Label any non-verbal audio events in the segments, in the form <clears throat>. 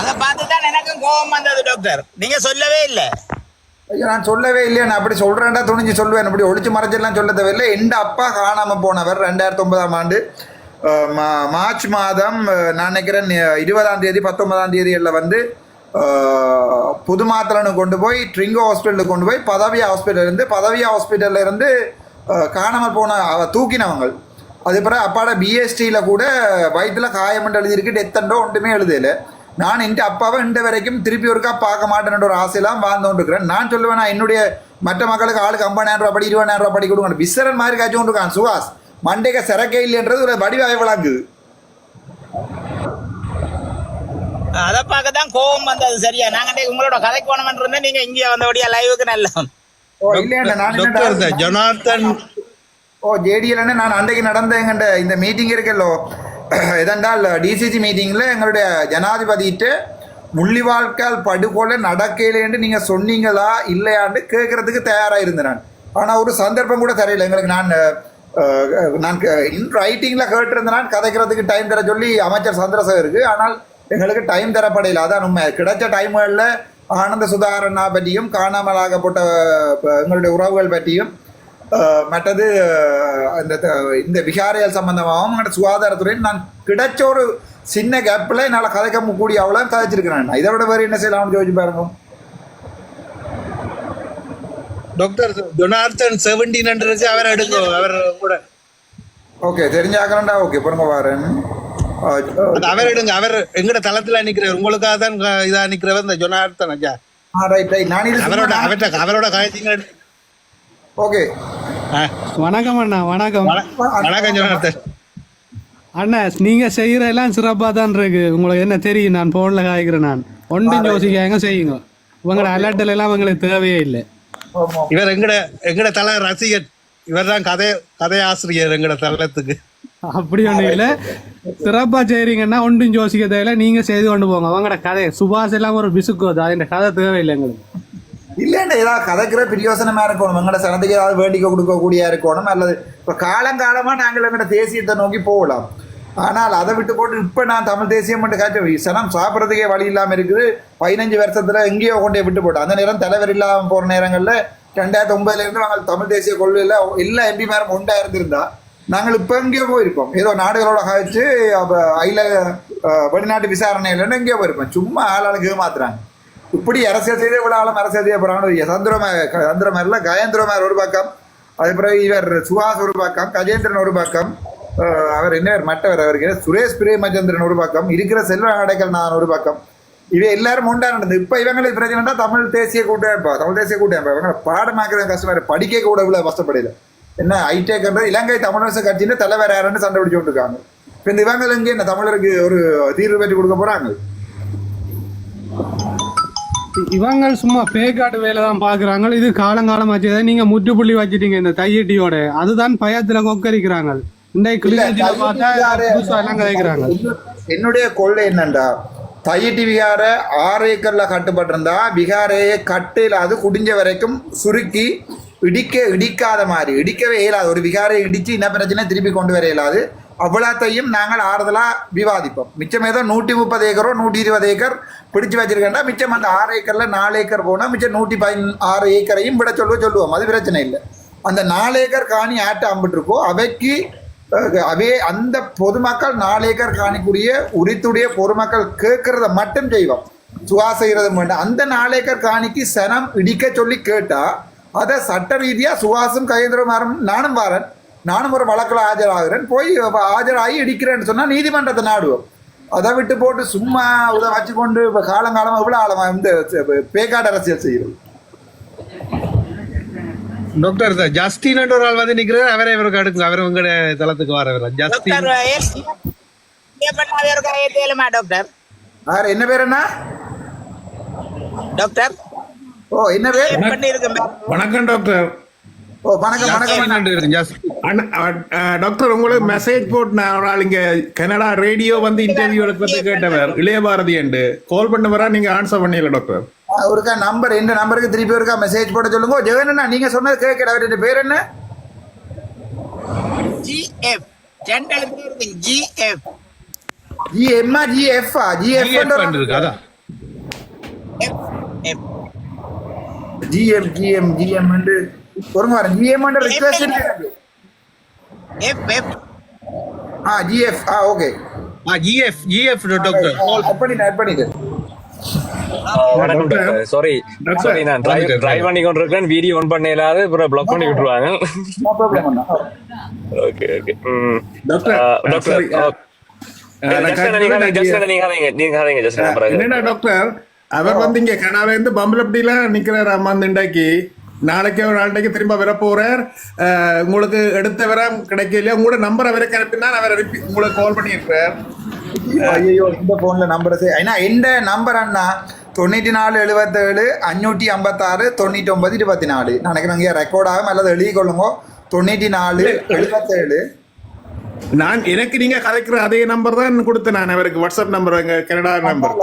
அதை பார்த்து தான் எனக்கும் கோபம் வந்தது டாக்டர் நீங்க சொல்லவே இல்லை. ஐயோ நான் சொல்லவே இல்லையா. நான் அப்படி சொல்கிறேன்டா துணிஞ்சு சொல்லுவேன். அப்படி ஒழிச்சு மறைச்செல்லாம் சொல்ல தேவையில்லை எந்த அப்பா காணாமல் போனவர் ரெண்டாயிரத்தி ஒன்பதாம் ஆண்டு மா- மார்ச் மாதம் நான் நினைக்கிறேன் இருபதாம் தேதி பத்தொன்பதாம் தேதியில் வந்து புது மாத்திரனு கொண்டு போய் ட்ரிங்கோ ஹாஸ்பிட்டலுக்கு கொண்டு போய் பதவியா ஹாஸ்பிட்டல் இருந்து பதவியா ஹாஸ்பிட்டல்ல இருந்து காணாமல் போன தூக்கினவங்க அது பிறகு அப்பாட பிஎஸ்டியில் கூட வயிற்றில் காயம் எழுதியிருக்கு டெத்தண்டோ ஒன்றுமே எழுதலை. நான் என் அப்பாவை இன்று வரைக்கும் திருப்பி ஒருக்கா பார்க்க மாட்டேன்ற ஒரு ஆசையெல்லாம் வாழ்ந்து கொண்டிருக்கிறேன் நான் சொல்லுவேன் நான் என்னுடைய மற்ற மக்களுக்கு ஆளுக்கு ஐம்பதாயிரம் ரூபாய் படி இருபதாயிரம் ரூபாய் படி கொடுங்க விசரன் மாதிரி காய்ச்சி கொண்டிருக்கான் சுகாஸ் மண்டைக்க சிறக்கே இல்லைன்றது ஒரு வடிவாக விளங்குது. அதை பார்க்க தான் கோபம் வந்தது சரியா? நாங்க உங்களோட கதைக்கு போனோம்னு இருந்தேன் நீங்க இங்கே வந்தபடியா லைவுக்கு நல்லா இந்த ஜொனார்த்தன் ஓ ஜேடிஎல்னு நான் அன்றைக்கு நடந்த எங்கள்ட இந்த மீட்டிங் இருக்கல்லோ எதென்றால் டிசிசி மீட்டிங்கில் எங்களுடைய ஜனாதிபதிட்டு முள்ளிவாழ்க்கால் படுகொலை நடக்கலைன்னு நீங்கள் சொன்னீங்களா இல்லையான்னு கேட்கறதுக்கு தயாராக இருந்தேன் நான். ஆனால் ஒரு சந்தர்ப்பம் கூட தெரியல. எங்களுக்கு நான் நான் இன் ரைட்டிங்கில் கேட்டிருந்தேன் நான் கதைக்கிறதுக்கு டைம் தர சொல்லி அமைச்சர் சந்திரசேகருக்கு ஆனால் எங்களுக்கு டைம் தரப்படையில. அதான் உண்மை. கிடைச்ச டைம்களில் ஆனந்த சுதாகரனா பற்றியும் காணாமலாகப்பட்ட அஹ், எங்களுடைய உறவுகள் பற்றியும் மற்றது அஹ், அந்த த- இந்த விகாரியல் சம்பந்தமாகவும் எங்களோட சுகாதாரத்துறையில் நான் கிடைச்ச ஒரு சின்ன கேப்பில் என்னால் கதைக்க கூடிய அவ்வளோ கதைச்சிருக்கிறேன். இதை விட வேறு என்ன செய்யலாம்னு யோசிச்சு பாருங்க. டாக்டர் ஜொனார்த்தன் செவன்டீன் இருக்கு அவர் எடுங்க. அவர் கூட. ஓகே தெரிஞ்சாக்கிறேன்டா ஓகே பொறுங்க வாரேன். அவர் எடுங்க. அவர் எங்கட தளத்துல நிக்கிறவர். உங்களுக்காக தான் இதா நிக்கிறவர் இந்த ஜொனார்த்தன் ஐயா. ரைட் ரைட் நான் அவரோட அவரோட காய்ச்சிங்க ஓகே. வணக்கம் அண்ணா வணக்கம். வணக்கம் ஜொனார்த்தன் அண்ணா நீங்க செய்யற எல்லாம் சிறப்பா தான் இருக்கு. உங்களுக்கு என்ன தெரியும்? நான் போன்ல காய்க்கிறேன் நான். ஒன்றும் யோசிக்காங்க செய்யுங்க. உங்களோட அலர்ட்ல எல்லாம் உங்களுக்கு தேவையே இல்லை. இவர் எங்கட எங்கட தல ரசிகர் இவர் தான் கதை கதை ஆசிரியர் எங்கட தளத்துக்கு. அப்படி ஒன்றும் இல்லை. சிறப்பா செய்றீங்கன்னா ஒன்றும் யோசிக்க தேவையில்லை. நீங்க செய்து கொண்டு போங்க. உங்களோட கதை சுபாஷ் எல்லாம் ஒரு பிசுக்கோது அது கதை தேவையில்லை எங்களுக்கு. இல்லைண்ட ஏதாவது கதைக்கிற பிரயோசனமாக இருக்கணும். எங்களோட சனத்துக்கு ஏதாவது வேண்டிக்கை கொடுக்கக்கூடிய இருக்கணும். அல்லது இப்போ காலங்காலமாக நாங்கள் எங்களோட தேசியத்தை நோக்கி போகலாம். ஆனால் அதை விட்டு போட்டு இப்போ நான் தமிழ் தேசியம் மட்டும் காய்ச்சல் சனம் சாப்பிட்றதுக்கே வழி இல்லாமல் இருக்குது. பதினஞ்சு வருஷத்தில் எங்கேயோ கொண்டே விட்டு போட்டோம். அந்த நேரம் தலைவர் இல்லாமல் போகிற நேரங்களில் ரெண்டாயிரத்தி ஒன்பதுலேருந்து நாங்கள் தமிழ் தேசிய கொள்கையில் எல்லா எம்பிமாரும் மேரும் இருந்திருந்தா நாங்கள் இப்போ எங்கேயோ போயிருப்போம். ஏதோ நாடுகளோட காய்ச்சி அப்போ அயில வெளிநாட்டு வெளிநாட்டு விசாரணையிலன்னு எங்கேயோ போயிருப்போம். சும்மா ஆளாளுக்கு ஏமாத்துறாங்க. இப்படி அரசியல் செய்து இவ்வளோ ஆளும் அரசியல் செய்ய போகிறாங்க சந்திரமார் சந்திரமாரில் கயேந்திரமார் ஒரு பக்கம் அது பிறகு இவர் சுஹாஸ் ஒரு பக்கம் கஜேந்திரன் ஒரு பக்கம் அவர் என்ன மற்றவர் அவருக்கு சுரேஷ் பிரேமச்சந்திரன் ஒரு பக்கம் இருக்கிற செல்வ அடைக்கல் நான் ஒரு பக்கம். இவை எல்லாரும் உண்டா நடந்தது இப்போ இவங்களுக்கு பிரச்சனைனா தமிழ் தேசிய கூட்டமைப்பா தமிழ் தேசிய கூட்டமைப்பா இவங்க பாடமாக்குறது கஷ்டமா இருக்கு படிக்க கூட இவ்வளோ கஷ்டப்படையில என்ன ஐடெக்ன்றது இலங்கை தமிழரசு கட்சின்னு தலைவர் யாருன்னு சண்டை பிடிச்சு கொண்டிருக்காங்க. இப்போ இந்த இவங்களுக்கு என்ன தமிழருக்கு ஒரு தீர்வு பெற்று கொடுக்க போறாங்க? இவங்க சும்மா பேக்காட்டு வேலை தான் பாக்குறாங்க இது காலங்காலம் வச்சதை நீங்க முற்றுப்புள்ளி வச்சிட்டீங்க இந்த தையட்டியோட. அதுதான் பயத்துல கொக்கரிக்கிறாங்க. என்னுடைய கொள்கை என்னண்டா? தையிட்டி விகார ஆறு ஏக்கர்ல கட்டுப்பட்டிருந்தா விகாரையை கட்டில் அது குடிஞ்ச வரைக்கும் சுருக்கி இடிக்க இடிக்காத மாதிரி. இடிக்கவே இயலாது. ஒரு விகாரையை இடிச்சு என்ன பிரச்சனை திருப்பி கொண்டு வர இயலாது. அவ்வளோத்தையும் நாங்கள் ஆறுதலாக விவாதிப்போம். மிச்சம் ஏதோ நூற்றி முப்பது ஏக்கரோ நூற்றி இருபது ஏக்கர் பிடிச்சு வச்சிருக்கேன்டா மிச்சம் அந்த ஆறு ஏக்கரில் நாலு ஏக்கர் போனால் மிச்சம் நூற்றி பதின ஆறு ஏக்கரையும் விட சொல்லுவ சொல்லுவோம். அது பிரச்சனை இல்லை. அந்த நாலு ஏக்கர் காணி ஆட்டை அம்பிட்டுருக்கோ அவைக்கு அவே அந்த பொதுமக்கள் நாலு ஏக்கர் காணிக்குரிய உரித்துடைய பொதுமக்கள் கேட்கறத மட்டும் செய்வோம். சுகா செய்யறது வேண்டாம். அந்த நாலு ஏக்கர் காணிக்கு சனம் இடிக்க சொல்லி கேட்டால் அதை சட்ட ரீதியாக சுகாசும் கயேந்திரமாரும் நானும் வாரன். நானும் ஒரு வழக்கில் ஆஜராகிறேன். போய் ஆஜராகி இடிக்கிறேன்னு சொன்னா நீதிமன்றத்தை நாடுவோம். அதை விட்டு போட்டு சும்மா உத வச்சு கொண்டு இப்போ காலங்காலமாக இவ்வளோ ஆழமா இந்த பேக்காடு அரசியல் செய்கிறது டாக்டர் ஜஸ்டின் ஒரு ஆள் வந்து நிக்கிறார். அவரே இவருக்கு அடுக்குங்க அவர் உங்கட தளத்துக்கு வரவர் ஜஸ்டின். டாக்டர் யார் என்ன பேர் என்ன? டாக்டர். ஓ என்ன பேர்? வணக்கம் டாக்டர். ஓ வணக்கம் வணக்கம் அண்ணா. அண்ணா, அஹ், அஹ், டாக்டர் உங்களுக்கு மெசேஜ் போட்டு நான் ஒரு ஆள் இங்க கனடா ரேடியோ வந்து இன்டர்வியூ எடுக்கிறது கேட்டவர் இளையபாரதி என்று. கால் பண்ணவரா நீங்க ஆன்சர் பண்ணல டாக்டர் ஒருக்கா நம்பர் இந்த நம்பருக்கு திருப்பி ஒருக்கா மெசேஜ் போட சொல்லுங்க. ஓ, ஜெகன் அண்ணா நீங்க சொன்னது கேட்கல அவருடைய பேர் என்ன? ஜிஎஃப் ஜிஎஃப் ஜி எம்மா G G F GM GM GM ஒரு மாதிரி ஜிஎம் ரிக்வெஸ்ட் இருக்கு எஃப் எஃப் ஆ ஜிஎஃப் ஆ ஓகே ஆ ஜிஎஃப் ஜிஎஃப் டாக்டர் ஆட் பண்ணிட்டேன் சாரி நான் டிரைவ். டிரைவ் பண்ணி கொண்டு இருக்கேன் வீடியோ ஒன் பண்ண இல்லாத அப்புறம் பிளாக் பண்ணி விட்டுருவாங்க. ஓகே ஓகே டாக்டர் டாக்டர் அவர் வந்து இங்க கனடால இருந்து பம்பலப்பட்டியில நிக்கிறார் அம்மா இண்டாக்கி? நாளைக்கு ஒரு நாளைக்கு திரும்ப வர போறார். அஹ், உங்களுக்கு எடுத்த வர கிடைக்கலையா? உங்களோட நம்பர் அவருக்கு அனுப்பினா அவர் repeat- உங்களுக்கு கால் பண்ணியிருக்கிறார் ஐயோ இந்த போன்ல நம்பர் ஏன்னா எந்த நம்பர் அண்ணா தொண்ணூற்றி நாலு எழுபத்தேழு அஞ்சூற்றி ஐம்பத்தாறு தொண்ணூற்றி ஒன்பது இருபத்தி நாலு நினைக்கிறேன் இங்கே ரெக்கார்ட் ஆகும் அல்லது எழுதி கொள்ளுங்க. தொண்ணூற்றி நாலு எழுபத்தேழு நான் எனக்கு நீங்க கதைக்கிற அதே நம்பர் தான் கொடுத்தேன் நான் அவருக்கு. வாட்ஸ்அப் நம்பர் எங்க கனடா நம்பர்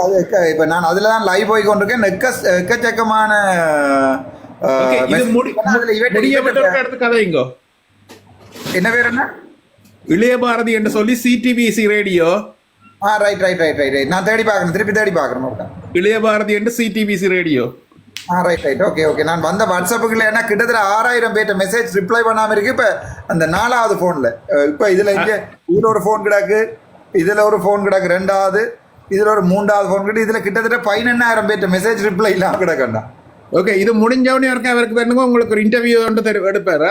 இப்ப நான் அதுல தான் லைவ் போய் கொண்டிருக்கேன் எக்க எக்கச்சக்கமான என்ன பேர் என்ன? இளைய பாரதி என்று சொல்லி சிடிபிசி ரேடியோ ஆ ரைட் ரைட் ரைட் ரைட் நான் தேடி பார்க்கணும். திருப்பி தேடி பார்க்கணும். இளைய பாரதி என்று சிடிபிசி ரேடியோ ஆ ரைட் ரைட் ஓகே ஓகே நான் வந்த வாட்ஸ்அப்புக்குள்ள என்ன கிட்டத்தட்ட ஆறாயிரம் பேர்ட்ட மெசேஜ் ரிப்ளை பண்ணாம இருக்கு. இப்ப அந்த நாலாவது போன்ல இப்ப இதுல இங்க இதுல ஒரு ஃபோன் கிடக்கு. இதுல ஒரு ஃபோன் கிடக்கு. ரெண்டாவது. இதுல ஒரு மூன்றாவது ஃபோன் கிட்ட இதுல கிட்டத்தட்ட பதினெண்ணாயிரம் பேர்ட்ட மெசேஜ் ரிப்ளை இல்லாம கிடக்கண்டா ஓகே இது முடிஞ்சவனே வரைக்கும் அவருக்கு வேணுங்க உங்களுக்கு ஒரு இன்டர்வியூ வந்து எடுப்பாரு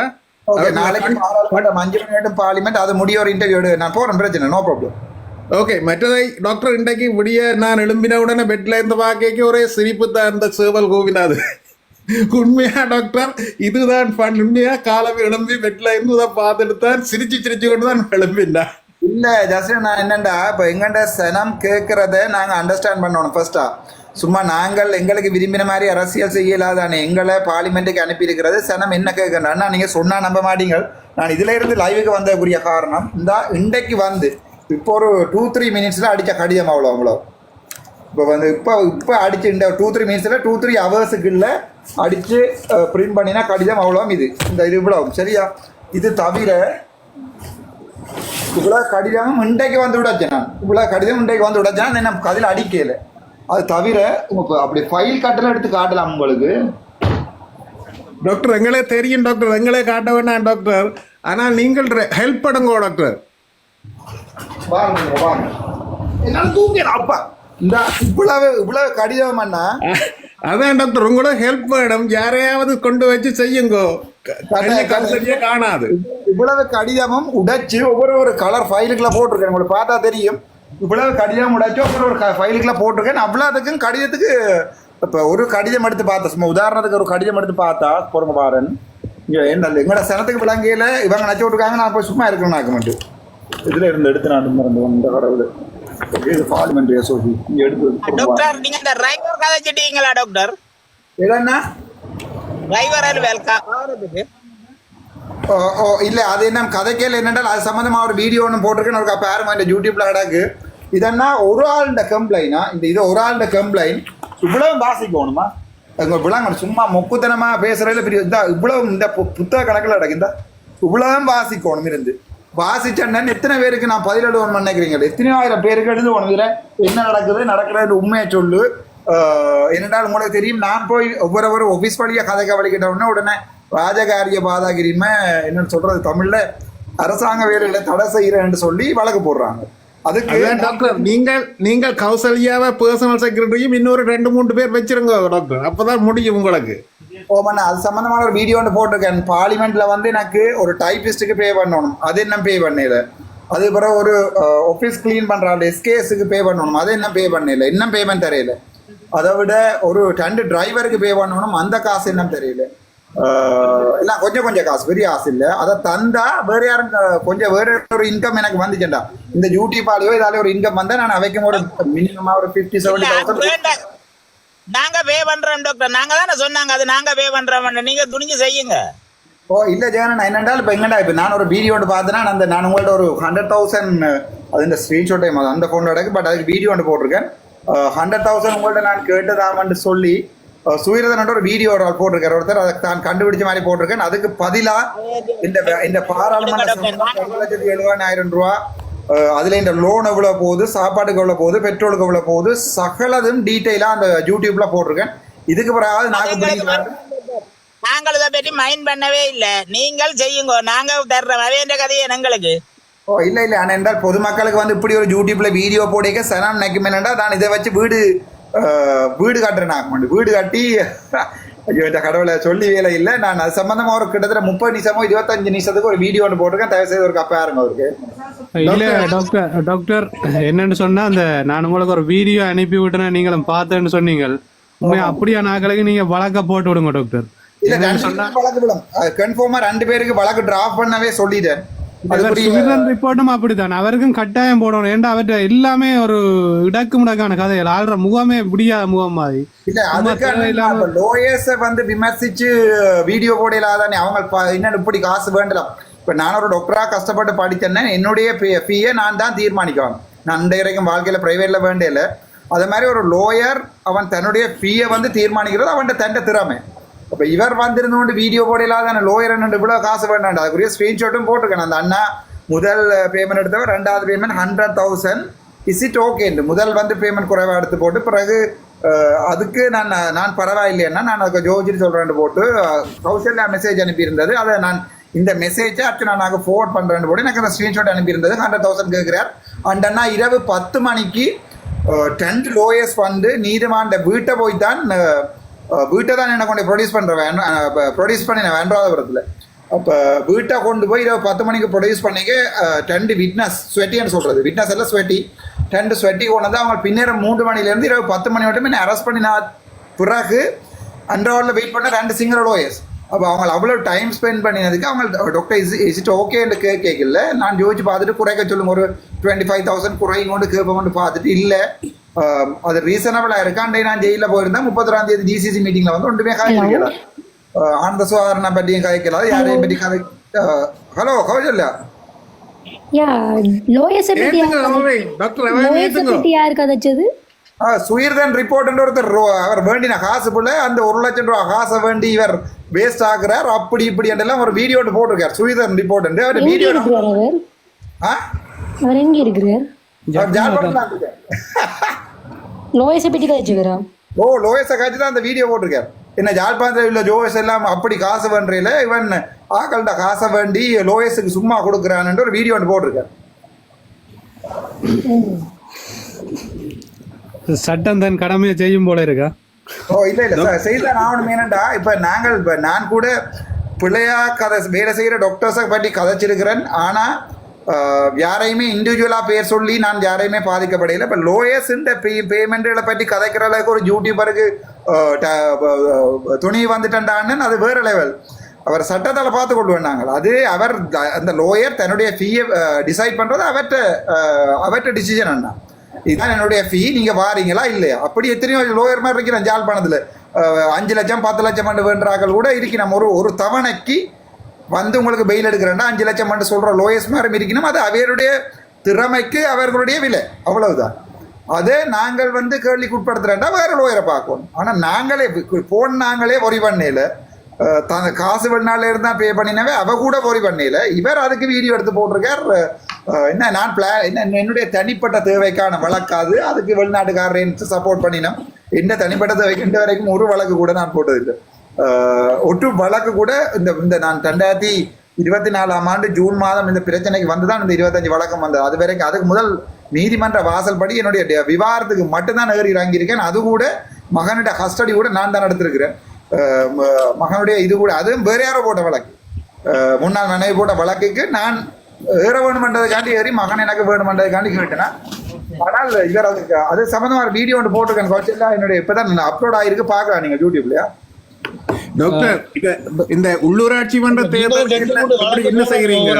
நாளைக்கு பாராளுமன்றம் அஞ்சு மணி பார்லிமெண்ட் அது முடிய ஒரு இன்டர்வியூ எடு. நான் போறேன் பிரச்சனை நோ ப்ராப்ளம் ஓகே மற்றதை டாக்டர் இன்றைக்கு விடிய நான் எழும்பின உடனே பெட்ல இருந்து பார்க்க ஒரே சிரிப்பு தான் அந்த சேவல் கோவினாது உண்மையா டாக்டர் இதுதான் fun. உண்மையா காலம் எழும்பி பெட்ல இருந்து தான் பார்த்துட்டு தான் சிரிச்சு சிரிச்சு கொண்டு தான் எழும்பினா இல்ல ஜஸ்ட் நான் என்னண்டா? இப்ப எங்கண்ட சனம் கேட்கறத நாங்க அண்டர்ஸ்டாண்ட் பண்ணணும் ஃபர்ஸ்டா சும்மா நாங்கள் எங்களுக்கு விரும்பின மாதிரி அரசியல் செய்யலாதானே எங்களை பார்லிமெண்ட்டுக்கு அனுப்பியிருக்கிறது. சனம் என்ன கேட்கறா நீங்கள் சொன்னால் நம்ப மாட்டீங்க நான் இதில் இருந்து லைவுக்கு வந்தக்கூடிய காரணம் இந்த இன்றைக்கு வந்து இப்போ ஒரு டூ த்ரீ மினிட்ஸில் அடித்த கடிதம் அவ்வளோ அவ்வளோ இப்போ வந்து இப்போ இப்போ அடிச்சு இந்த டூ த்ரீ மினிட்ஸில் டூ த்ரீ ஹவர்ஸுக்குள்ள அடித்து பிரிண்ட் பண்ணினா கடிதம் அவ்வளோ இது. இந்த இது இவ்வளோ சரியா? இது தவிர இவ்வளோ கடிதம் இன்றைக்கு வந்து விடாச்சேன் நான் இவ்வளோ கடிதம் இன்றைக்கு வந்து விடாச்சேன் என்ன கதில் அடிக்கலை. அது தவிர உங்க அப்படி ஃபைல் கட்டலாம் எடுத்து காட்டலாம் உங்களுக்கு. டாக்டர் எங்களே தெரியும் டாக்டர் எங்களே காட்ட வேண்டாம் டாக்டர் ஆனால் நீங்கள் ஹெல்ப் பண்ணுங்க டாக்டர் வாங்க வாங்க. என்னால் தூங்கிடா அப்பா இந்த இவ்வளவு இவ்வளவு கடிதம் அண்ணா. அதான் டாக்டர் உங்களோட ஹெல்ப் வேணும். யாரையாவது கொண்டு வச்சு செய்யுங்க. காணாது. இவ்வளவு கடிதமும் உடைச்சு ஒவ்வொரு ஒரு கலர் ஃபைலுக்குள்ள போட்டிருக்கேன். உங்களுக்கு பார்த்தா தெரியும். இவ்வளவு கடிதம் உடைச்சு ஒவ்வொரு ஒரு ஃபைலுக்குள்ள போட்டிருக்கேன். அவ்வளோதுக்கும் கடிதத்துக்கு இப்போ ஒரு கடிதம் எடுத்து பார்த்தேன் சும்மா உதாரணத்துக்கு ஒரு கடிதம் எடுத்து பார்த்தா பொறுங்க பாருன் இங்கே என்ன எங்களோட சனத்துக்கு விளங்கையில் இவங்க நச்சு விட்டுருக்காங்க நான் போய் சும்மா இருக்கணும் நாக்கு மட்டும் இதில் இருந்து எடுத்து நான் மறந்து இந்த கடவுள். இது பார்லிமெண்ட்ரி அசோசி இங்கே எடுத்து. டாக்டர் நீங்க இந்த டிரைவர் கதைச்சிட்டீங்களா டாக்டர் இல்லைன்னா டிரைவர் வெல்கம் ஆகிறதுக்கு ஓ ஓ இல்லை அது என்ன கதைக்கேல என்னென்றால் அது சம்மந்தமாக ஒரு வீடியோ ஒன்று போட்டிருக்கேன் ஒரு பாருமா இந்த யூடியூப்ல கிடக்கு. இதென்னா ஒரு ஆளுட கம்ப்ளைனா இந்த இது ஒரு ஆளுட கம்ப்ளைண்ட் இவ்வளவு வாசிக்கணுமா எங்க விளாங்க சும்மா மொக்குத்தனமாக பேசுறதுல பெரிய இந்த இவ்வளவு இந்த பு- புத்தக கணக்கில் கிடக்கு இந்த இவ்வளவும் வாசிக்கணும் இருந்து. வாசிச்சேன்னு எத்தனை பேருக்கு நான் பதில் நினைக்கிறீங்க? எத்தனை ஆயிரம் பேருக்கு எழுது உனதுல என்ன நடக்குது? நடக்கிறது உண்மையை சொல்லு. ஆஹ் என்னடால் உங்களுக்கு தெரியும். நான் போய் ஒவ்வொரு ஆஃபீஸ் வழியாக கதை கவலிக்கிட்ட உடனே உடனே ராஜகாரிய பாதாகிரிமை என்னன்னு சொல்கிறது தமிழில் அரசாங்க வேலையில் தடை செய்கிறேன்னு சொல்லி வழக்கு போடுறாங்க. அதுக்கு டாக்டர் நீங்கள் நீங்கள் கௌசல்யாவை பர்சனல் செக்ரட்டரியும் இன்னொரு ரெண்டு மூணு பேர் வச்சிருங்க டாக்டர் அப்பதான் முடியும் உங்களுக்கு. ஓமண்ணா அது சம்பந்தமான ஒரு வீடியோ ஒன்று போட்டிருக்கேன். பார்லிமெண்ட்ல வந்து எனக்கு ஒரு டைபிஸ்ட்டுக்கு பே பண்ணணும். அது என்ன பே பண்ணல அது பிறகு ஒரு ஆஃபீஸ் க்ளீன் பண்ணுறாங்க எஸ்கேஎஸ்க்கு பே பண்ணணும். அது என்ன பே பண்ணல இன்னும் பேமெண்ட் தெரியல அதை விட ஒரு ரெண்டு டிரைவருக்கு பே பண்ணணும். அந்த காசு என்ன தெரியல. எல்லாம் கொஞ்சம் கொஞ்சம் காசு பெரிய காசு இல்லை. அதை தந்தா வேற யாரும் கொஞ்சம் வேற ஒரு இன்கம் எனக்கு வந்துச்சுண்டா. இந்த யூடியூப்பாலேயோ இதாலே ஒரு இன்கம் வந்தா நான் வைக்கும் ஒரு மினிமமா ஒரு ஃபிஃப்டி செவன்டி தௌசண்ட். நாங்க பே பண்றோம் டாக்டர் நாங்க தானே சொன்னாங்க அது நாங்க பே பண்றோம் நீங்க துணிஞ்சு செய்யுங்க. ஓ இல்லை ஜெகன் நான் என்னென்றால் இப்போ எங்கடா இப்போ நான் ஒரு வீடியோ ஒன்று பார்த்தேன்னா நான் அந்த நான் உங்கள்ட்ட ஒரு ஹண்ட்ரட் தௌசண்ட் அது இந்த ஸ்க்ரீன்ஷாட் அந்த ஃபோனில் கிடக்கு பட் அதுக்கு வீடியோ ஒன்று போட்டிருக்கேன். ஹண்ட்ரட் தௌசண்ட் உங்கள்ட்ட நான் கேட்டதாமன்னு சொல்லி சுயரதன் ஒரு வீடியோ ஒரு போட்டிருக்காரு. ஒருத்தர் அதை தான் கண்டுபிடிச்ச மாதிரி போட்டிருக்கேன். அதுக்கு பதிலாக இந்த இந்த பாராளுமன்ற ஒரு லட்சத்தி எழுபதாயிரம் ரூபா அதுல இந்த லோன் எவ்வளோ போகுது சாப்பாட்டுக்கு எவ்வளோ போகுது பெட்ரோலுக்கு எவ்வளோ போகுது சகலதும் டீட்டெயிலாக அந்த யூடியூப்ல போட்டிருக்கேன். இதுக்கு பிறகு நாங்கள் நாங்கள் இதை பற்றி மைண்ட் பண்ணவே இல்லை. நீங்கள் செய்யுங்க. நாங்க தர்றோம் அவையன்ற கதையை எங்களுக்கு. ஓ இல்லை இல்லை. ஆனால் என்றால் பொதுமக்களுக்கு வந்து இப்படி ஒரு யூடியூப்ல வீடியோ போடிக்க சனம் நினைக்குமேனண்டா நான் இதை வச்சு வீடு வீடு கட்டுறேன் நான். வீடு கட்டி ஐயோ இந்த கடவுளை சொல்லி வேலை இல்லை. நான் அது சம்பந்தமா ஒரு கிட்டத்தட்ட முப்பது நிமிஷமோ இருபத்தஞ்சு நிமிஷத்துக்கு ஒரு வீடியோ ஒன்று போட்டிருக்கேன். தயவு செய்து ஒரு கப்பா இருங்க அவருக்கு. இல்ல டாக்டர் டாக்டர் என்னன்னு சொன்னா அந்த நான் உங்களுக்கு ஒரு வீடியோ அனுப்பி விட்டேன் நீங்களும் பார்த்தேன்னு சொன்னீங்க அப்படியா நாங்களுக்கு நீங்க வழக்க போட்டு விடுங்க டாக்டர் இல்ல என்னன்னு ரெண்டு பேருக்கு வழக்கு விடும் கன்ஃபார்மா ரெண்டு பேருக்கு வழக்கு டிராஃப்ட் பண்ணவே சொல்லிட்டேன். ரிப்போர்ட்டும் அப்படித்தான். அவருக்கும் கட்டாயம் போடணும். ஏன்டா அவர்கிட்ட எல்லாமே ஒரு இடக்கு முடக்கான கதைகள். ஆள்ற முகமே முடியாத முகம் மாதிரி. இல்ல அதுக்கு லோயர்ஸ வந்து விமர்சிச்சு வீடியோ போடலாதானே? அவங்க ப- இன்னும் இப்படி காசு வேண்டலாம். இப்ப நான் ஒரு டாக்டரா கஷ்டப்பட்டு படித்தேன்னா என்னுடைய ஃபீயை நான் தான் தீர்மானிக்குவேன் நான் இந்த வரைக்கும் வாழ்க்கையில பிரைவேட்ல வேண்டியல அது மாதிரி ஒரு லோயர் அவன் தன்னுடைய ஃபீயை வந்து தீர்மானிக்கிறது அவன் தண்ட திறமை. அப்ப இவர் வந்திருந்து வீடியோ போடலாதான? லோயர் என்ன இவ்வளவு காசு வேண்டாண்டு அதுக்குரிய ஸ்கிரீன்ஷாட்டும் போட்டிருக்கேன் அந்த அண்ணா முதல் பேமெண்ட் எடுத்தவர். ரெண்டாவது payment hundred thousand is it okay முதல் வந்து பேமெண்ட் குறைவாக எடுத்து போட்டு பிறகு அதுக்கு நான் நான் பரவாயில்லைன்னா நான் அதுக்கு ஜோதிட்டு சொல்கிறேன்னு போட்டு கௌசல்யா மெசேஜ் அனுப்பியிருந்தது. அதை நான் இந்த மெசேஜை அர்ச்சனா நாங்கள் ஃபோர்ட் பண்ணுறேன்னு போட்டு எனக்கு அந்த ஸ்க்ரீன்ஷாட் அனுப்பியிருந்தது. ஹண்ட்ரட் தௌசண்ட் கேட்குறார் அண்ட் அண்ணா இரவு பத்து மணிக்கு டென்த் லோயர்ஸ் வந்து நீதிமாண்ட வீட்டை போய் தான் வீட்டை தான் என்னை கொண்டு ப்ரொடியூஸ் பண்ணுறேன் ப்ரொடியூஸ் பண்ணி நான் வேண்டாதபுரத்தில் அப்போ வீட்டை கொண்டு போய் இரவு பத்து மணிக்கு ப்ரொடியூஸ் பண்ணிக்க டென்ட் விட்னஸ் ஸ்வெட்டின்னு சொல்கிறது விட்னஸ் எல்லாம் ஸ்வெட்டி டென்ட் ஸ்வெட்டி கொண்டு வந்து அவங்க பின்னேரம் மூன்று மணிலேருந்து இரவு பத்து மணி வரைக்கும் நான் அரெஸ்ட் பண்ணினா பிறகு அண்ட்ராய்டில் வெயிட் பண்ண ரெண்டு சிங்கிள் லோயர்ஸ் அப்போ அவங்க அவ்வளோ டைம் ஸ்பெண்ட் பண்ணினதுக்கு அவங்க டாக்டர் இஸ் இஸ் இட் ஓகேன்னு கே கேட்கல நான் ஜோதிச்சு பார்த்துட்டு குறைக்க சொல்லுங்க ஒரு டுவெண்ட்டி ஃபைவ் தௌசண்ட் குறையும் கொண்டு கேட்போம்னு பார்த்துட்டு இல்லை. அது ரீசனபிளாக இருக்காண்டே நான் ஜெயிலில் போயிருந்தேன். முப்பத்தொராம் தேதி ஜிசிசி மீட்டிங்கில் வந்து ஒன்றுமே காய்ச்சிருக்கல ஆனந்த சுகாதாரனை பற்றியும் கதைக்கல யாரையும் பற்றி கதை ஹலோ கௌசல்யா? யா லோயர்ஸை பத்தி ஏத்துங்க பத்தி யார் கதைச்சது? சுயிர்தன் ரிப்போர்ட் ஒருத்தர் அவர் வேண்டின காசு போல அந்த ஒரு லட்சம் ரூபா காசை வேண்டி இவர் வேஸ்ட் ஆகுறார் அப்படி இப்படி எல்லாம் ஒரு வீடியோ போட்டிருக்கார். சுயிர்தன் ரிப்போர்ட் அவர் வீடியோ அவர்? எங்க இருக்கிறார்? அவர் ஜாழ்ப்பாணத்துல இருக்கார். லோயர்ஸை பத்தி கதைச்சுக்கிறா? ஓ லோயஸை காய்ச்சி தான் அந்த வீடியோ போட்டிருக்கார் என்ன ஜாழ்ப்பாணத்தில் உள்ள ஜோயஸ் எல்லாம் அப்படி காசு பண்றையில இவன் ஆக்கள்கிட்ட காசை வேண்டி லோயஸுக்கு சும்மா கொடுக்குறான்னு ஒரு வீடியோ ஒன்று போட்டிருக்கார் சட்டம் தன் கடமையை செய்யும் போல இருக்கா? ஓ இல்ல இல்ல செய்தான் ஆகணும் ஏனண்டா இப்ப நாங்கள் இப்ப நான் கூட பிள்ளையா கதை வேலை செய்யற டாக்டர்ஸை பற்றி கதைச்சிருக்கிறேன். ஆனா யாரையுமே இண்டிவிஜுவலாக பேர் சொல்லி நான் யாரையுமே பாதிக்கப்படையில இப்போ லோயர்ஸ் இந்த பேமெண்ட்டுகளை பற்றி கதைக்கிற அளவுக்கு ஒரு யூடியூபருக்கு ட- துணி வந்துட்டேன்டான்னு அது வேறு லெவல் அவர் சட்டத்தால் பார்த்து கொள்வேன் நாங்கள் அது அவர் த- அந்த லோயர் தன்னுடைய ஃபீயை டிசைட் பண்ணுறது அவர்கிட்ட அவர்கிட்ட டிசிஷன் அண்ணா. இதுதான் என்னுடைய ஃபீ நீங்கள் வாரீங்களா இல்லையா? அப்படி எத்தனையோ லோயர் மாதிரி இருக்கிறேன் ஜாழ்ப்பாணத்தில் அஞ்சு லட்சம் பத்து லட்சம் மண்டு வேண்டாக்கள் கூட நம்ம ஒரு ஒரு தவணைக்கு வந்து உங்களுக்கு பெயில் எடுக்கிறேன்னா அஞ்சு லட்சம் மண்டு சொல்கிற லோயர்ஸ் மாதிரி இருக்கணும். அது அவருடைய திறமைக்கு அவர்களுடைய விலை. அவ்வளவுதான். அதே நாங்கள் வந்து கேள்விக்கு உட்படுத்துறேன்டா வேற லோயரை பார்க்கணும். ஆனால் நாங்களே போன் நாங்களே ஒரி பண்ணல. தன் காசு வெளிநாளில் இருந்தால் பே பண்ணினவே அவ கூட ஒரி பண்ணல. இவர் அதுக்கு வீடியோ எடுத்து போட்டிருக்கார். என்ன நான் பிளா என்ன என்னுடைய தனிப்பட்ட தேவைக்கான வழக்காது அதுக்கு வெளிநாட்டுக்காரரை சப்போர்ட் பண்ணினோம். என்ன தனிப்பட்ட தேவைக்கு இந்த வரைக்கும் ஒரு வழக்கு கூட நான் போட்டதில்லை. ஒட்டு வழக்கு கூட இந்த இந்த நான் ரெண்டாயிரத்தி இருபத்தி நாலாம் ஆண்டு ஜூன் மாதம் இந்த பிரச்சனைக்கு வந்து தான் இந்த இருபத்தஞ்சு வழக்கம் வந்தது. அது வரைக்கும் அதுக்கு முதல் நீதிமன்ற வாசல் படி என்னுடைய விவாதத்துக்கு மட்டும்தான் ஏறி இறங்கியிருக்கேன். அது கூட மகனுடைய கஸ்டடி கூட நான் தான் எடுத்திருக்கிறேன். மகனுடைய இது கூட அதுவும் வேற யாரோ போட்ட வழக்கு. முன்னாள் மனைவி போட்ட வழக்குக்கு நான் ஏற வேணுமென்றதுக்காண்டி ஏறி மகன் எனக்கு வேணுமென்றதுக்காண்டி கேட்டேன்னா ஆனால் இவர் அதுக்கு அது சம்மந்தமாக வீடியோ ஒன்று போட்டிருக்கேன். கோச்செல்லாம் என்னுடைய இப்போ தான் அப்லோட் ஆகிருக்கு பார்க்கலாம் நீங்கள் யூடியூப்லையா டாக்டர் இந்த- இந்த உள்ளூராட்சி மன்ற தேர்தல் என்ன செய்கிறீங்க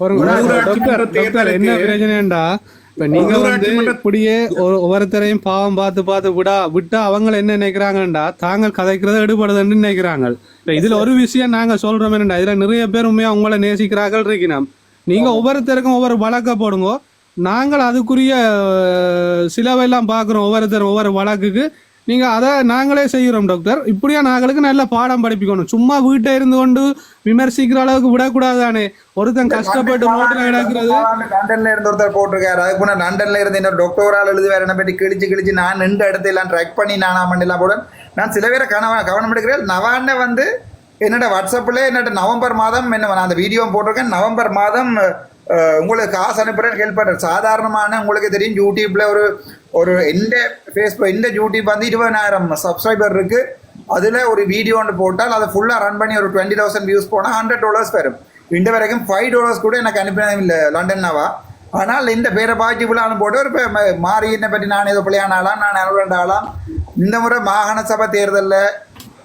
ஒரு உள்ளூராட்சி டாக்டர், மன்ற டாக்டர், என்ன பிரச்சனைண்டா இப்ப நீங்க உள்ளூராட்சி வந்து மன்ற- இப்படியே ஒரு- ஒவ்வொருத்தரையும் பாவம் பார்த்து பார்த்து விடா விட்டா அவங்க என்ன நினைக்கிறாங்கண்டா? தாங்கள் கதைக்கிறத எடுபடுதுன்னு நினைக்கிறாங்க. இப்ப இதுல ஒரு விஷயம் நாங்க சொல்றோம் என்னடா இதுல நிறைய பேர் உண்மையா உங்களை நேசிக்கிறார்கள் இருக்கணும் நீங்க ஒவ்வொருத்தருக்கும் ஒவ்வொரு வழக்க போடுங்க. நாங்கள் அதுக்குரிய அஹ், சிலவெல்லாம் பார்க்குறோம் ஒவ்வொருத்தரும் ஒவ்வொரு வழக்குக்கு. நீங்க அதை நாங்களே செய்கிறோம் டாக்டர். இப்படியா நாங்களுக்கு நல்ல பாடம் படிப்பிக்கணும். சும்மா வீட்டை இருந்து கொண்டு விமர்சிக்கிற அளவுக்கு விடக்கூடாது தானே ஒருத்தன் கஷ்டப்பட்டு மோட்டர் கிடக்கிறது லண்டன்ல இருந்து ஒருத்தர் போட்டிருக்காரு. அதுக்கு முன்னாடி லண்டன்ல இருந்து இன்னொரு டாக்டரால் எழுதுவார் என்ன பற்றி கிழிச்சு கிழிச்சு நான் நின்ற இடத்த எல்லாம் ட்ராக் பண்ணி நானா மண்டெல்லாம் போட நான் சில பேரை கனவ கவனம் எடுக்கிறேன். நவாண்ட வந்து என்னோட வாட்ஸ்அப்பில் என்னோட நவம்பர் மாதம் என்ன நான் அந்த வீடியோ போட்டிருக்கேன். நவம்பர் மாதம் உங்களுக்கு காசு அனுப்புகிறேன் ஹெல்ப் பண்ணுறேன் சாதாரணமான உங்களுக்கு தெரியும் யூடியூப்பில் ஒரு ஒரு எந்த ஃபேஸ்புக் எந்த யூடியூப் வந்து இருபதாயிரம் சப்ஸ்கிரைபர் இருக்குது அதில் ஒரு வீடியோ ஒன்று போட்டால் அதை ஃபுல்லாக ரன் பண்ணி ஒரு டுவெண்ட்டி தௌசண்ட் வியூஸ் போனால் ஹண்ட்ரட் டாலர்ஸ் வரும். இந்த வரைக்கும் ஃபைவ் டாலர்ஸ் கூட எனக்கு அனுப்பினதும் இல்லை லண்டன்னாவா ஆனால் இந்த பேரை பாக்கிப்புலான்னு போட்டு ஒரு மாறியினை மாறி என்னை பற்றி நான் ஏதோ பிள்ளையானாலாம் நான் அனுபவண்டாலாம் இந்த முறை மாகாண சபை தேர்தலில்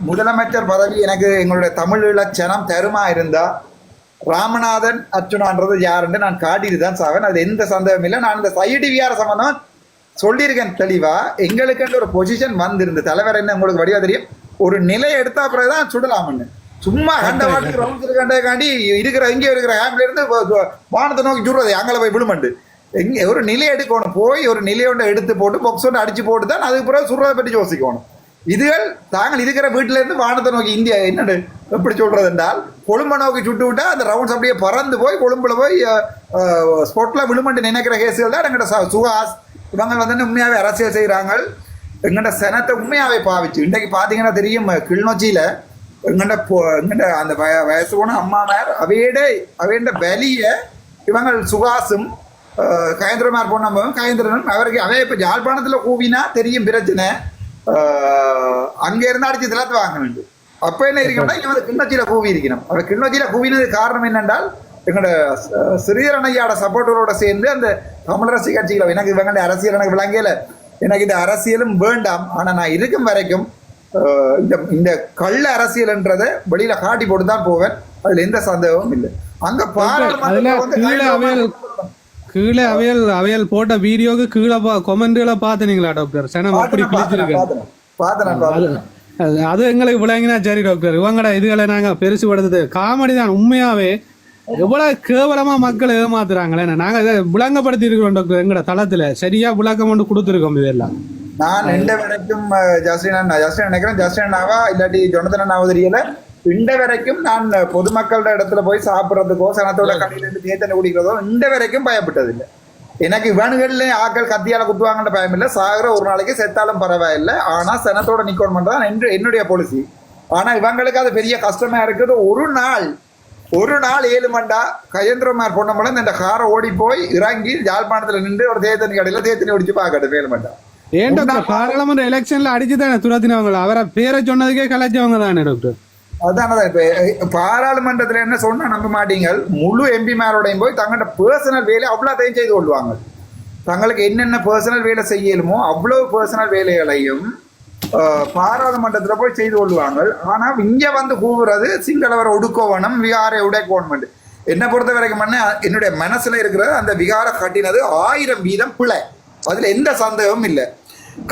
முதலமைச்சர் பதவி எனக்கு எங்களுடைய தமிழ் இலச்சனம் தருமா இருந்தால் ராமநாதன் அர்ச்சுனான்றது யாருன்னு நான் காட்டிட்டு தான் சாவேன். அது எந்த சந்தேகமும் இல்லை. நான் இந்த சைடு விஆர் சம்பந்தம் சொல்லியிருக்கேன் தெளிவா. எங்களுக்குன்ற ஒரு பொசிஷன் வந்திருந்து தலைவர் என்ன உங்களுக்கு வடிவா தெரியும்? ஒரு நிலை எடுத்தா பிறகுதான் சுடலாம்னு. சும்மா கண்ட வாட்டுக்கு ரவுண்ட்ஸ் கண்டக்காண்டி இருக்கிற இங்கே இருக்கிற ஆம்பிள் இருந்து வானத்தை நோக்கி சுடுறது அங்கே போய் விழுமண்டு. எங்க ஒரு நிலை எடுக்கணும். போய் ஒரு நிலை ஒன்று எடுத்து போட்டு பொக்ஸ் ஒன்று அடிச்சு போட்டு தான் அதுக்கு பிறகு சுடுறதை பற்றி யோசிக்கணும். இதுகள் தாங்கள் இருக்கிற வீட்டிலேருந்து வானத்தை நோக்கி இந்தியா என்னென்னு எப்படி சொல்கிறது என்றால் கொழும்பை நோக்கி சுட்டு விட்டால் அந்த ரவுண்ட்ஸ் அப்படியே பறந்து போய் கொழும்பில் போய் ஸ்பாட்ல விழுமண்டு நினைக்கிற கேஸுகள் தான் எங்கள்கிட்ட சுகாஸ். இவங்க வந்து உண்மையாகவே அரசியல் செய்கிறாங்க எங்கள்கிட்ட சனத்தை உண்மையாகவே பாவிச்சு இன்றைக்கு பார்த்தீங்கன்னா தெரியும் கிளிநொச்சியில் எங்கள்கிட்ட போ எங்கள்கிட்ட அந்த வய வயசு போன அம்மா மேர் அவையிட அவையிட வலிய இவங்க சுகாசும் கயந்திரமார் பொண்ணம்பவும் கயந்திரனும் அவருக்கு அவை இப்போ ஜாழ்ப்பாணத்தில் கூவினா தெரியும் பிரச்சனை. அங்க இருந்து அடிச்சு திலத்து வாங்க வேண்டும். அப்ப என்ன இருக்கணும்னா இவங்க கிண்ணச்சியில கூவி இருக்கணும் அவர் கிண்ணச்சியில கூவினது காரணம் என்னென்றால் எங்களோட அஹ், சிறியர் அணையாட சப்போர்ட்டரோட சேர்ந்து அந்த தமிழரசு கட்சிகளை எனக்கு இவங்களுடைய அரசியல் எனக்கு விளங்கல. எனக்கு இந்த அரசியலும் வேண்டாம். ஆனா நான் இருக்கும் வரைக்கும் இந்த இந்த கள்ள அரசியல்ன்றதை வெளியில காட்டி போட்டு தான் போவேன். அதுல எந்த சந்தேகமும் இல்லை. அங்க பாராளுமன்றத்துல வந்து கீழே அவையல் அவையல் போட்ட வீடியோக்கு கீழே பா கொமெண்ட்களை பார்த்துனீங்களா டாக்டர் சனம் அப்படி கிழிச்சிருக்கு பார்த்தேன் பார்த்தேன் பார்த்தேன் அது எங்களுக்கு விளங்கினா சரி டாக்டர் இவங்கட இதுகளை நாங்க பெருசுபடுத்துது காமெடி தான் உண்மையாவே. எவ்வளவு கேவலமா மக்களை ஏமாத்துறாங்களே. நாங்க இதை விளங்கப்படுத்தி இருக்கிறோம் டாக்டர் எங்கட தளத்துல? சரியா விளக்கம் கொண்டு கொடுத்துருக்கோம் இதெல்லாம் நான் இந்த வரைக்கும் ஜஸ்டின் ஜஸ்டின் நினைக்கிறேன். ஜஸ்டின் அண்ணாவா இல்லாட்டி ஜொனதன் அண்ணாவோ தெரியல? இந்த வரைக்கும் நான் பொதுமக்களோட இடத்துல போய் சாப்பிட்றதுக்கோ சனத்தோட கடையில இருந்து தேத்தனை குடிக்கிறதோ இந்த வரைக்கும் பயப்பட்டதில்லை. எனக்கு வேணுகள்ல ஆக்கள் கத்தியால குத்துவாங்கன்ற பயம் இல்லை. சாகிற ஒரு நாளைக்கு செத்தாலும் பரவாயில்லை. ஆனா சனத்தோட நிக்கணும் பண்றதான் என்னுடைய பாலிசி ஆனா இவங்களுக்கு அது பெரிய கஷ்டமா இருக்குது. ஒரு நாள் ஒரு நாள் ஏழு மண்டா கயந்திரமார் பொன்னம்பலம் இந்த காரை ஓடி போய் இறங்கி யாழ்ப்பாணத்துல நின்று ஒரு தேத்தனி கடையில தேத்தனி ஒடிச்சு பார்க்கட்டும் ஏழு மண்டா. ஏன் டாக்டர் பாராளுமன்ற எலெக்ஷன்ல அடிச்சு தானே துரத்தினவங்க அவரை பேரை சொன்னதுக்கே கலைச்சவங்க தானே டாக்டர் அதான் இப்ப பாராளுமன்றத்துல என்ன சொன்னா நம்ப மாட்டீங்க முழு எம்பிமாரோடையும் போய் தங்களோட பர்சனல் வேலை அவ்வளோத்தையும் செய்து கொள்வாங்க. தங்களுக்கு என்னென்ன பர்சனல் வேலை செய்யலுமோ அவ்வளவு பர்சனல் வேலைகளையும் பாராளுமன்றத்தில் போய் செய்து கொள்வாங்க. ஆனால் இங்கே வந்து கூவுறது சிங்களவரை ஒடுக்கோவனம் விகாரை உடைக்கோவனம் என்னை பொறுத்த வரைக்கும் என்னுடைய மனசுல இருக்கிற அந்த விகார கட்டினது ஆயிரம் வீதம் பிழை. அதில் எந்த சந்தேகமும் இல்லை.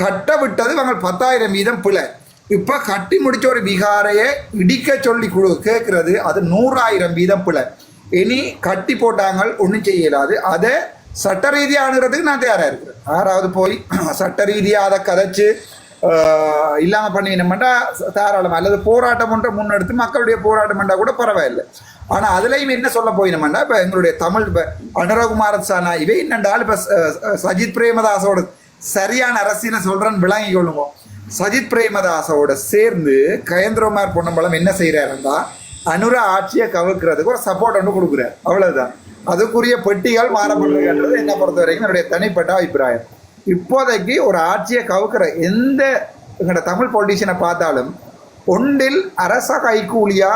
கட்ட விட்டது இவங்க பத்தாயிரம் வீதம் பிழை. இப்போ கட்டி முடிச்ச ஒரு விகாரையை இடிக்க சொல்லி குழு கேட்கறது அது நூறாயிரம் வீதம் பிழை. இனி கட்டி போட்டாங்க ஒன்றும் செய்யலாது. அதை சட்ட ரீதியாக அணுகிறதுக்கு நான் தயாராக இருக்கிறேன். யாராவது போய் <clears throat> சட்ட ரீதியாக அதை கதைச்சு இல்லாமல் இல்லாம தாராளமாக அல்லது போராட்டம் ஒன்றை முன்னெடுத்து மக்களுடைய போராட்டம் பண்ணால் கூட பரவாயில்லை. ஆனால் அதுலேயும் என்ன சொல்ல போயினோம்னா இப்போ எங்களுடைய தமிழ் இப்போ அனுரகுமார சானா இவை என்னென்றால் இப்போ சஜித் பிரேமதாசோட சரியான அரசியலை சொல்கிறேன்னு விளங்கி கொள்ளுவோம் சஜித் பிரேமதாசோட சேர்ந்து கயந்திரகுமார் பொன்னம்பலம் என்ன செய்யறாருன்னா அனுர ஆட்சியை கவுக்கிறதுக்கு ஒரு சப்போர்ட் ஒன்று கொடுக்குறாரு. அவ்வளவுதான். அதுக்குரிய பெட்டிகள் மாறப்படுறதுன்றது என்னை பொறுத்த வரைக்கும் என்னுடைய தனிப்பட்ட அபிப்பிராயம். இப்போதைக்கு ஒரு ஆட்சியை கவுக்கிற எந்த எங்களோட தமிழ் பொலிட்டிஷியனை பார்த்தாலும் ஒன்றில் அரச கைக்கூலியா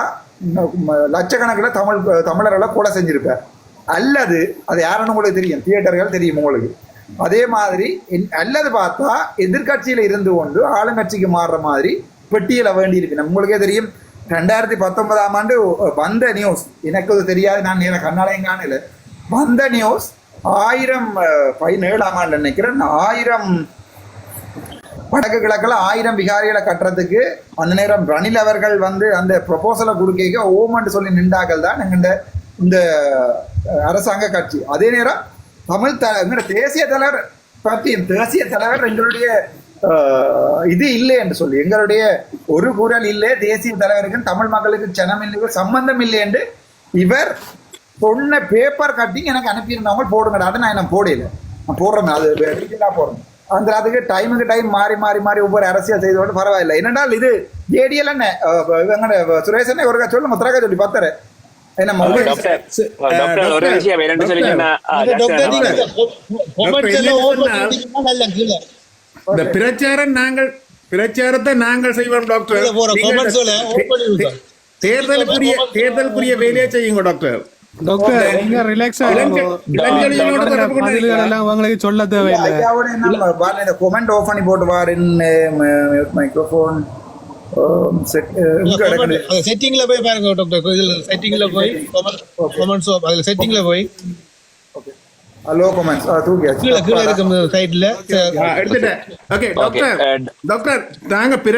லட்சக்கணக்கில் தமிழ் தமிழர்களை கொலை செஞ்சிருப்பார். அல்லது அது யாருன்னு உங்களுக்கு தெரியும்? தியேட்டர்கள் தெரியும் உங்களுக்கு. அதே மாதிரி என்- அல்லது பார்த்தா எதிர்க்கட்சியில இருந்து கொண்டு ஆளுங்கட்சிக்கு மாறுற மாதிரி பெட்டியில வேண்டி நம்மளுக்கே தெரியும் ரெண்டாயிரத்தி பத்தொன்பதாம் ஆண்டு வந்த நியூஸ் எனக்கு அது தெரியாது நான் நேர கண்ணாலயம் காணல. வந்த நியூஸ் ஆயிரம் பதினேழாம் ஆண்டு நினைக்கிறேன் ஆயிரம் வடக்கு கிழக்கில் ஆயிரம் விகாரிகளை கட்டுறதுக்கு அந்த நேரம் ரணில் அவர்கள் வந்து அந்த ப்ரொபோசலை கொடுக்க ஓமன்னு சொல்லி நின்றாக்கள் தான் எங்கள்ட இந்த அரசாங்க கட்சி. அதே நேரம் தமிழ் த தேசிய தலைவர் பற்றியும் தேசிய தலைவர் எங்களுடைய இது இல்லை என்று சொல்லி எங்களுடைய ஒரு குரல் இல்லை தேசிய தலைவருக்கும் தமிழ் மக்களுக்கு சனம் இல்லை சம்பந்தம் இல்லை என்று இவர் சொன்ன பேப்பர் கட்டிங் எனக்கு அனுப்பியிருந்தவங்க போடுங்கடா அதை நான் என்ன போடல. நான் போடுறேன் அது டீட்டெயிலாக போடுறேன். அந்த அதுக்கு டைமுக்கு டைம் மாறி மாறி மாறி ஒவ்வொரு அரசியல் செய்தோடு பரவாயில்லை. என்னென்னால் இது? ஜேடிஎல் என்ன இவங்க என்ன ஒரு சொல்லுங்க என்னன்னு சொல்லி பார்த்தாரு இந்த பிரச்சாரம் நாங்கள் பிரச்சாரத்தை நாங்கள் செய்வோம் டாக்டர். தேர்தலுக்குரிய தேர்தலுக்குரிய வேலையை செய்யுங்க டாக்டர் டாக்டர் நீங்க ரிலாக்ஸா இளைஞ- இளைஞர்களோட தொடர்பு கொண்டு பதில்கள் எல்லாம் உங்களுக்கு சொல்ல தேவையில்லை. கொமெண்ட் ஆஃப் பண்ணி போட்டு மைக்ரோஃபோன் Settingல போய் பாருங்க டாக்டர் இதுல settingல போய் comment- comments அதுல settingல போய். லோ கொமெண்ட்ஸ் தூக்கியாச்சு. கீழே கீழே இருக்கும் சைட்ல ஆ, எடுத்துட்டேன். ஓகே டாக்டர் டாக்டர் நாங்க பிற